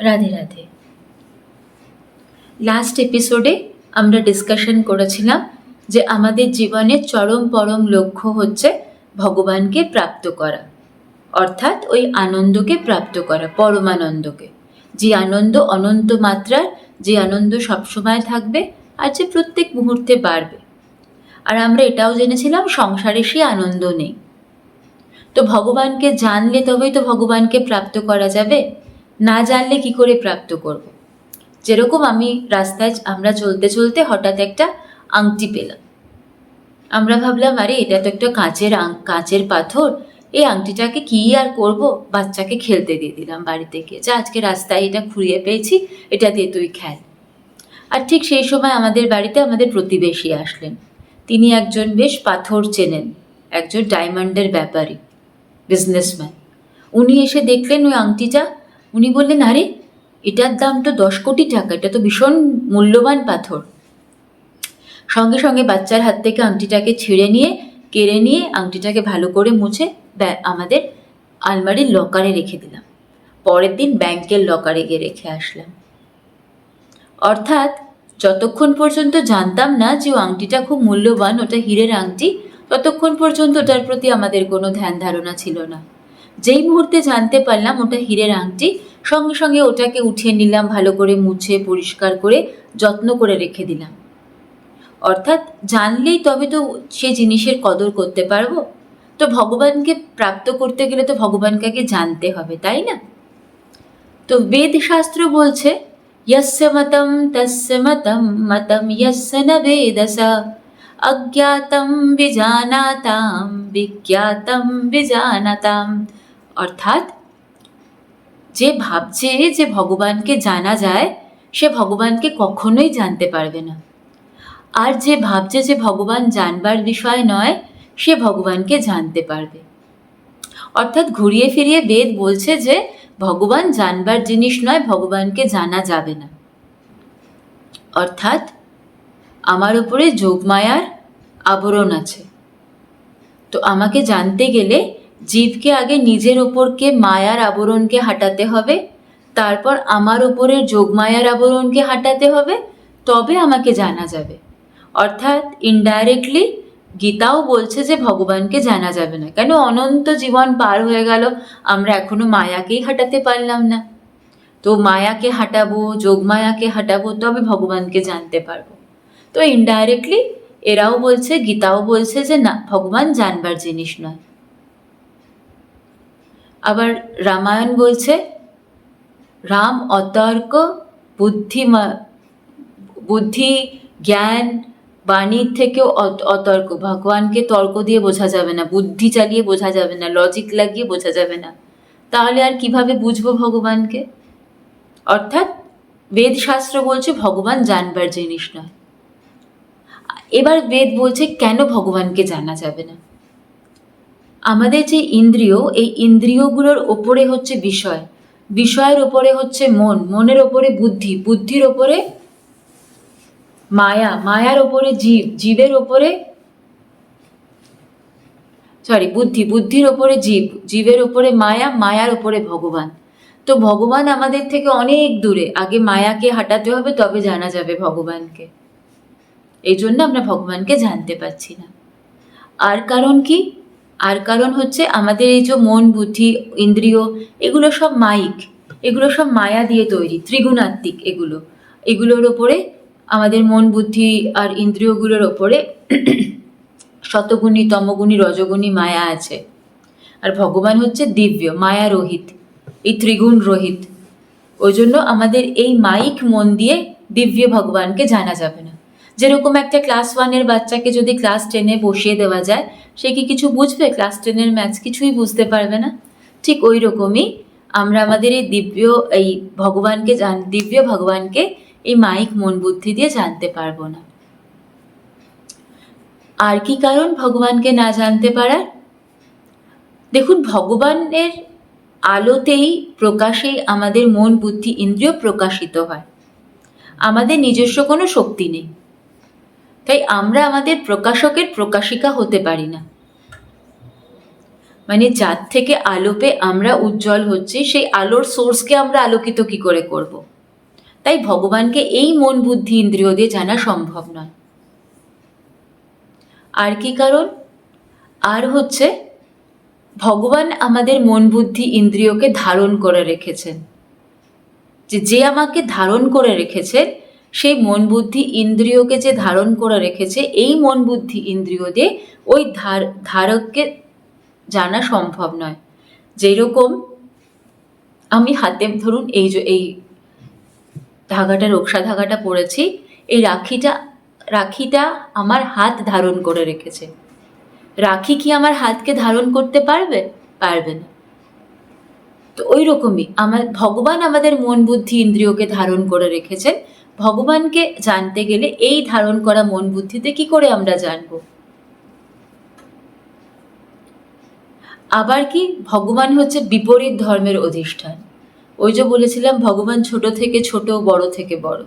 Radhe Radhe. Last এপিসোডে আমরা discussion করেছিলাম যে আমাদের জীবনের চরম পরম লক্ষ্য হচ্ছে ভগবানকে প্রাপ্ত করা। অর্থাৎ ওই আনন্দকে প্রাপ্ত করা, পরমানন্দকে। যে আনন্দ অনন্ত মাত্রার, যে আনন্দ সবসময় থাকবে আর যে প্রত্যেক মুহূর্তে বাড়বে। আর আমরা এটাও জেনেছিলাম সংসারে সে আনন্দ নেই। তো ভগবানকে জানলে তবেই তো ভগবানকে প্রাপ্ত করা যাবে। না জানলে কি করে প্রাপ্ত করব। যেরকম আমি রাস্তায় আমরা চলতে চলতে হঠাৎ একটা আংটি পেলাম। আমরা ভাবলাম, আরে, এটা তো একটা কাঁচের কাঁচের পাথর। এই আংটিটাকে কি আর করব? বাচ্চাকে খেলতে দিয়ে দিলাম বাড়িতে গিয়ে যা, আজকে রাস্তায় এটা খুঁড়িয়ে পেয়েছি, এটা দিয়ে তুই খেল। আর ঠিক সেই সময় আমাদের বাড়িতে আমাদের প্রতিবেশী আসলেন। তিনি একজন বেশ পাথর চেনেন, একজন ডায়মন্ডের ব্যাপারী, বিজনেসম্যান। উনি এসে দেখলেন ওই আংটিটা উনি বললেন, আরে, এটার দাম তো দশ কোটি টাকা, এটা তো ভীষণ মূল্যবান পাথর। সঙ্গে সঙ্গে বাচ্চার হাত থেকে আংটিটাকে ছিঁড়ে নিয়ে, কেড়ে নিয়ে আংটিটাকে ভালো করে মুছে আমাদের আলমারির লকারে রেখে দিলাম। পরের দিন ব্যাংকের লকারে গিয়ে রেখে আসলাম। অর্থাৎ যতক্ষণ পর্যন্ত জানতাম না যে আংটিটা খুব মূল্যবান, ওটা হীরের আংটি, ততক্ষণ পর্যন্ত ওটার প্রতি আমাদের কোনো ধ্যান ধারণা ছিল না। যেই মুহূর্তে জানতে পারলাম ওটা হীরের আংটি সঙ্গে সঙ্গে ওটাকে উঠিয়ে নিলাম ভালো করে মুছে পরিষ্কার করে যত্ন করে রেখে দিলাম অর্থাৎ জানলেই তবে তো সে জিনিসের কদর করতে পারবো তো ভগবানকে প্রাপ্ত করতে গেলে তো ভগবানকে আগে জানতে হবে তাই না তো বেদ শাস্ত্র বলছে यस्य মতম তস্য মতম মতম यस्य ন বেদস অজ্ঞাতম বিজানাতাম বিজ্ঞাতম বিজানাতাম অর্থাৎ যে ভাবছে যে ভগবানকে জানা যায়, সে ভগবানকে কখনোই জানতে পারবে না। আর যে ভাবছে যে ভগবান জানবার বিষয় নয়, সে ভগবানকে জানতে পারবে। অর্থাৎ ঘুরিয়ে ফিরিয়ে বেদ বলছে যে ভগবান জানবার জিনিস নয়, ভগবানকে জানা যাবে না। অর্থাৎ আমার উপরে যোগমায়ার আবরণ আছে। তো আমাকে জানতে গেলে জীবকে আগে নিজের ওপরকে মায়ার আবরণকে হাঁটাতে হবে? তারপর আমার ওপরের যোগমায়ার আবরণকে হাঁটাতে হবে? তবে আমাকে জানা যাবে। অর্থাৎ ইনডাইরেক্টলি গীতাও বলছে যে ভগবানকে জানা যাবে না। কেন? অনন্ত জীবন পার হয়ে গেল, আমরা এখনও মায়াকেই হাঁটাতে পারলাম না। তো মায়াকে হাঁটাবো যোগমায়াকে হাঁটাবো, তবে ভগবানকে জানতে পারব। তো ইনডাইরেক্টলি এরাও বলছে, গীতাও বলছে যে না, ভগবান জানবার জিনিস নয়। আবার রামায়ণ বলছে, রাম অতর্ক বুদ্ধিমা বুদ্ধি, জ্ঞান, বাণীর থেকেও অত- অতর্ক। ভগবানকে তর্ক দিয়ে বোঝা যাবে না, বুদ্ধি চালিয়ে বোঝা যাবে না লজিক লাগিয়ে বোঝা যাবে না। তাহলে আর কীভাবে বুঝব ভগবানকে? অর্থাৎ বেদ শাস্ত্র বলছে, ভগবান জানবার জিনিস নয়। এবার বেদ বলছে, কেন ভগবানকে জানা যাবে না? আমাদের যে ইন্দ্রিয়, এই ইন্দ্রিয়গুলোর ওপরে হচ্ছে বিষয়। বিষয়ের ওপরে হচ্ছে মন, মনের ওপরে বুদ্ধি, বুদ্ধির ওপরে মায়া, মায়ার ওপরে জীব, জীবের ওপরে সরি বুদ্ধি, বুদ্ধির ওপরে জীব, জীবের ওপরে মায়া, মায়ার ওপরে ভগবান। তো ভগবান আমাদের থেকে অনেক দূরে। আগে মায়াকে হাঁটাতে হবে, তবে জানা যাবে ভগবানকে। এই জন্য আমরা ভগবানকে জানতে পারছি না। আর কারণ কি? আর কারণ হচ্ছে আমাদের এই যে মন, বুদ্ধি, ইন্দ্রিয়, এগুলো সব মাইক, এগুলো সব মায়া দিয়ে তৈরি, ত্রিগুণাত্মিক এগুলো। এগুলোর ওপরে, আমাদের মন, বুদ্ধি আর ইন্দ্রিয়গুলোর ওপরে শতগুণী, তমগুণী, রজগুণী মায়া আছে। আর ভগবান হচ্ছে দিব্য, মায়া রহিত, এই ত্রিগুণ রহিত। ওই জন্য আমাদের এই মাইক মন দিয়ে দিব্য ভগবানকে জানা যাবে না। যেরকম একটা ক্লাস ওয়ানের বাচ্চাকে যদি ক্লাস টেনে বসিয়ে দেওয়া যায়, সে কি কিছু বুঝবে? ক্লাস টেনের ম্যাথস কিছুই বুঝতে পারবে না। ঠিক ওই রকমই আমরা আমাদের এই দিব্য, এই ভগবানকে জান, দিব্য ভগবানকে এই মাইক মন বুদ্ধি দিয়ে জানতে পারব না। আর কি কারণ ভগবানকে না জানতে পারার? দেখুন, ভগবানের আলোতেই, প্রকাশেই আমাদের মন বুদ্ধি, ইন্দ্রিয় প্রকাশিত হয়। আমাদের নিজস্ব কোনো শক্তি নেই। তাই আমরা আমাদের প্রকাশকের প্রকাশিকা হতে পারি না। মানে যার থেকে আলোপে আমরা উজ্জ্বল হচ্ছি, সেই আলোর সোর্সকে আমরা আলোকিত কি করে করব। তাই ভগবানকে এই মন বুদ্ধি ইন্দ্রিয় দিয়ে জানা সম্ভব নয়। আর কি কারণ? আর হচ্ছে, ভগবান আমাদের মন বুদ্ধি ইন্দ্রিয়কে ধারণ করে রেখেছেন। যে যে আমাকে ধারণ করে রেখেছে সেই মন বুদ্ধি ইন্দ্রিয়কে যে ধারণ করে রেখেছে, এই মন বুদ্ধি ইন্দ্রিয় দিয়ে ওই ধার, ধারককে জানা সম্ভব নয়। যেরকম আমি হাতে, ধরুন এই যে, এই ধাগাটা রক্সা ধাগাটা পরেছি, এই রাখিটা রাখিটা আমার হাত ধারণ করে রেখেছে। রাখি কি আমার হাতকে ধারণ করতে পারবে? পারবে না। তো ওই রকমই আমার, ভগবান আমাদের মন বুদ্ধি ইন্দ্রিয়কে ধারণ করে রেখেছেন। ভগবানকে জানতে গেলে এই ধারণ করা মন বুদ্ধিতে কি করে আমরা জানব? আবার কি ভগবান হচ্ছে বিপরীত ধর্মের অধিষ্ঠান। ওই যে বলেছিলাম, ভগবান ছোট থেকে ছোট, বড় থেকে বড়।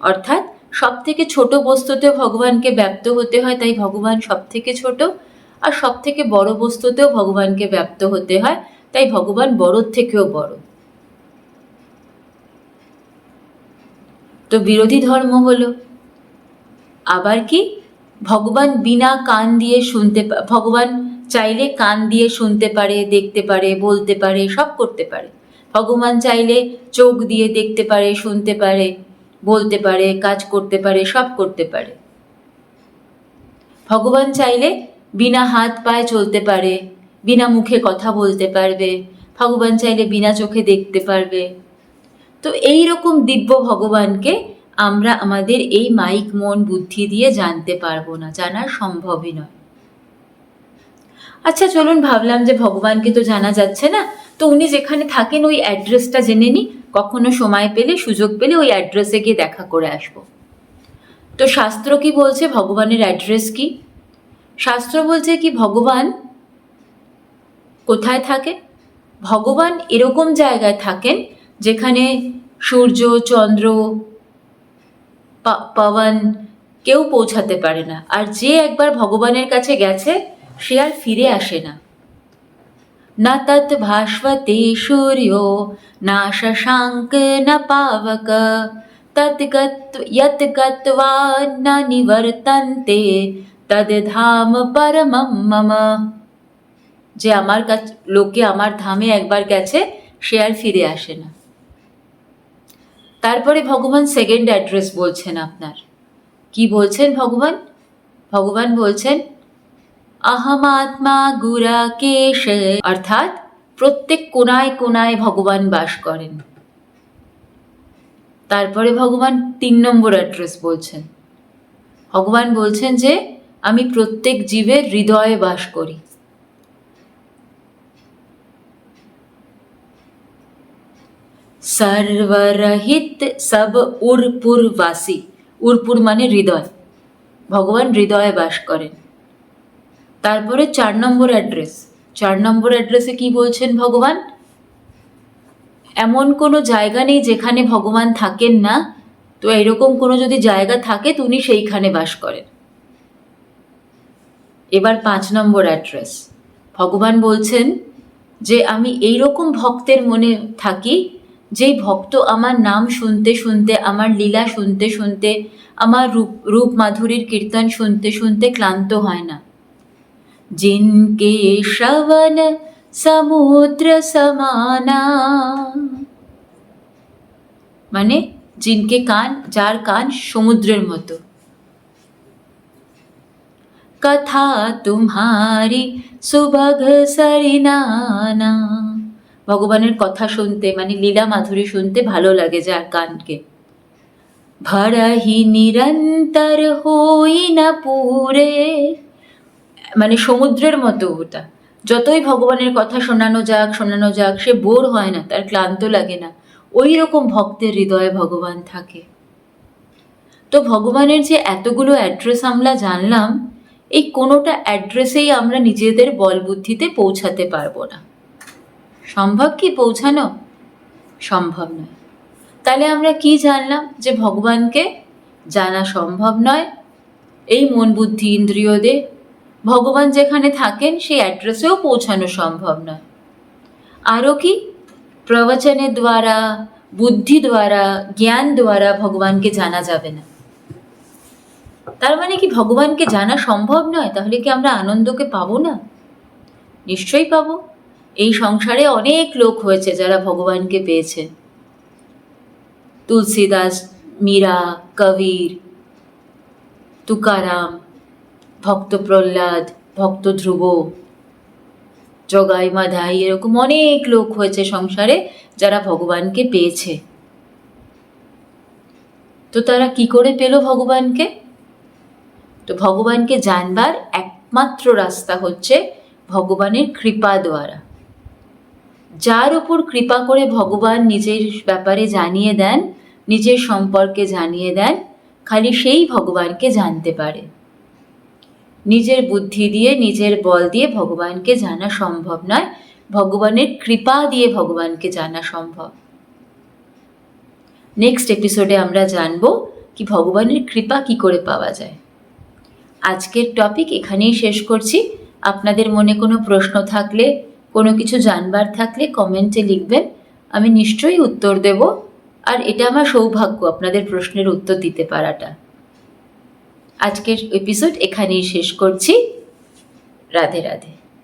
অর্থাৎ সব থেকে ছোট বস্তুতেও ভগবানকে ব্যপ্ত হতে হয়, তাই ভগবান সব থেকে ছোট। আর সব থেকে বড় বস্তুতেও ভগবানকে ব্যপ্ত হতে হয়, তাই ভগবান বড়র থেকেও বড়। তো বিরোধী ধর্ম হলো। আবার কি? ভগবান বিনা কান দিয়ে শুনতে ভগবান চাইলে কান দিয়ে শুনতে পারে, দেখতে পারে, বলতে পারে, সব করতে পারে। ভগবান চাইলে চোখ দিয়ে দেখতে পারে, শুনতে পারে, বলতে পারে, কাজ করতে পারে, সব করতে পারে। ভগবান চাইলে বিনা হাত পায়ে চলতে পারে, বিনা মুখে কথা বলতে পারবে। ভগবান চাইলে বিনা চোখে দেখতে পারবে। তো এই রকম দিব্য ভগবানকে আমরা আমাদের এই মাইক, মন, বুদ্ধি দিয়ে জানতে পারব না, জানা সম্ভবই নয়। আচ্ছা চলুন ভাবলাম যে ভগবানকে তো জানা যাচ্ছে না, তো উনি যেখানে থাকেন ওই অ্যাড্রেসটা জেনে নিই কখনো সময় পেলে, সুযোগ পেলে ওই অ্যাড্রেসে গিয়ে দেখা করে আসব। তো শাস্ত্র কি বলছে? ভগবানের অ্যাড্রেস কি? শাস্ত্র বলছে কি, ভগবান কোথায় থাকে? ভগবান এরকম জায়গায় থাকেন যেখানে সূর্য, চন্দ্র, পা- পবন কেউ পৌঁছাতে পারে না। আর যে একবার ভগবানের কাছে গেছে, সে আর ফিরে আসে না। না তৎ ভাস্বতে সূর্য না শশাঙ্ক, না পাবক। তৎ গত গত্বা না নিবর্তন্তে, তদ ধাম পরমম মম। যে আমার কাছে, লোকে আমার ধামে একবার গেছে, সে আর ফিরে আসে না। তারপরে ভগবান সেকেন্ড অ্যাড্রেস বলছেন আপনার। কি বলছেন ভগবান? ভগবান বলছেন আহমাত্মা গুরা কেশ। অর্থাৎ প্রত্যেক কোনায় কোনায় ভগবান বাস করেন। তারপরে ভগবান তিন নম্বর অ্যাড্রেস বলছেন। ভগবান বলছেন যে, আমি প্রত্যেক জীবের হৃদয়ে বাস করি। সর্বরহিত সব উরপুরবাসী উরপুর মানে হৃদয়। ভগবান হৃদয়ে বাস করেন। তারপরে চার নম্বর অ্যাড্রেস। চার নম্বর অ্যাড্রেসে কি বলছেন ভগবান? এমন কোনো জায়গা নেই যেখানে ভগবান থাকেন না। তো এরকম কোনো যদি জায়গা থাকে তো উনি সেইখানে বাস করেন। এবার পাঁচ নম্বর অ্যাড্রেস। ভগবান বলছেন যে, আমি এইরকম ভক্তের মনে থাকি যেই ভক্ত আমার নাম শুনতে শুনতে, আমার লীলা শুনতে শুনতে, আমার রূপ রূপ মাধুরীর কীর্তন শুনতে শুনতে ক্লান্ত হয় না। জিনকে শ্রবণ সমুদ্র সমানা। মানে জিনকে কান, যার কান সমুদ্রের মতো। কথা তুমারি সুভগ সরিনানা ভগবানের কথা শুনতে মানে লীলা মাধুরী শুনতে ভালো লাগে যার কানকে ভরহি নিরন্তর হই না পুরে মানে সমুদ্রের মতো ওটা। যতই ভগবানের কথা শোনানো যাক শোনানো যাক, সে বোর হয় না, তার ক্লান্ত লাগে না। ওই রকম ভক্তের হৃদয়ে ভগবান থাকে। তো ভগবানের যে এতগুলো অ্যাড্রেস আমরা জানলাম, এই কোনোটা অ্যাড্রেসেই আমরা নিজেদের বল বুদ্ধিতে পৌঁছাতে পারব না। সম্ভব কি পৌঁছানো? সম্ভব নয়। তাহলে আমরা কি জানলাম যে ভগবানকে জানা সম্ভব নয়? এই মন বুদ্ধি ইন্দ্রিয়দের। ভগবান যেখানে থাকেন সেই অ্যাড্রেসেও পৌঁছানো সম্ভব নয়। আরও কি? প্রবচনের দ্বারা, বুদ্ধি দ্বারা, জ্ঞান দ্বারা ভগবানকে জানা যাবে না। তার মানে কি ভগবানকে জানা সম্ভব নয়? তাহলে কি আমরা আনন্দকে পাবো না? নিশ্চয়ই পাবো। এই সংসারে অনেক লোক হয়েছে যারা ভগবানকে পেয়েছে। তুলসীদাস, মীরা, কবির, তুকারাম ভক্ত প্রহ্লাদ ভক্ত ধ্রুব জগাই মাধাই, এরকম অনেক লোক হয়েছে সংসারে যারা ভগবানকে পেয়েছে। তো তারা কি করে পেল ভগবানকে? তো ভগবানকে জানবার একমাত্র রাস্তা হচ্ছে ভগবানের কৃপা দ্বারা। যার উপর কৃপা করে ভগবান নিজের ব্যাপারে জানিয়ে দেন, নিজের সম্পর্কে জানিয়ে দেন, খালি সেই ভগবানকে জানতে পারে। নিজের বুদ্ধি দিয়ে, নিজের বল দিয়ে ভগবানকে জানা সম্ভব নয়। ভগবানের কৃপা দিয়ে ভগবানকে জানা সম্ভব। নেক্সট এপিসোডে আমরা জানব কি ভগবানের কৃপা কি করে পাওয়া যায়। আজকের টপিক এখানেই শেষ করছি। আপনাদের মনে কোনো প্রশ্ন থাকলে কোনো কিছু জানবার থাকলে কমেন্টে লিখবেন, আমি নিশ্চয়ই উত্তর দেব। আর এটা আমার সৌভাগ্য আপনাদের প্রশ্নের উত্তর দিতে পারাটা। আজকের এপিসোড এখানেই শেষ করছি। রাধে রাধে।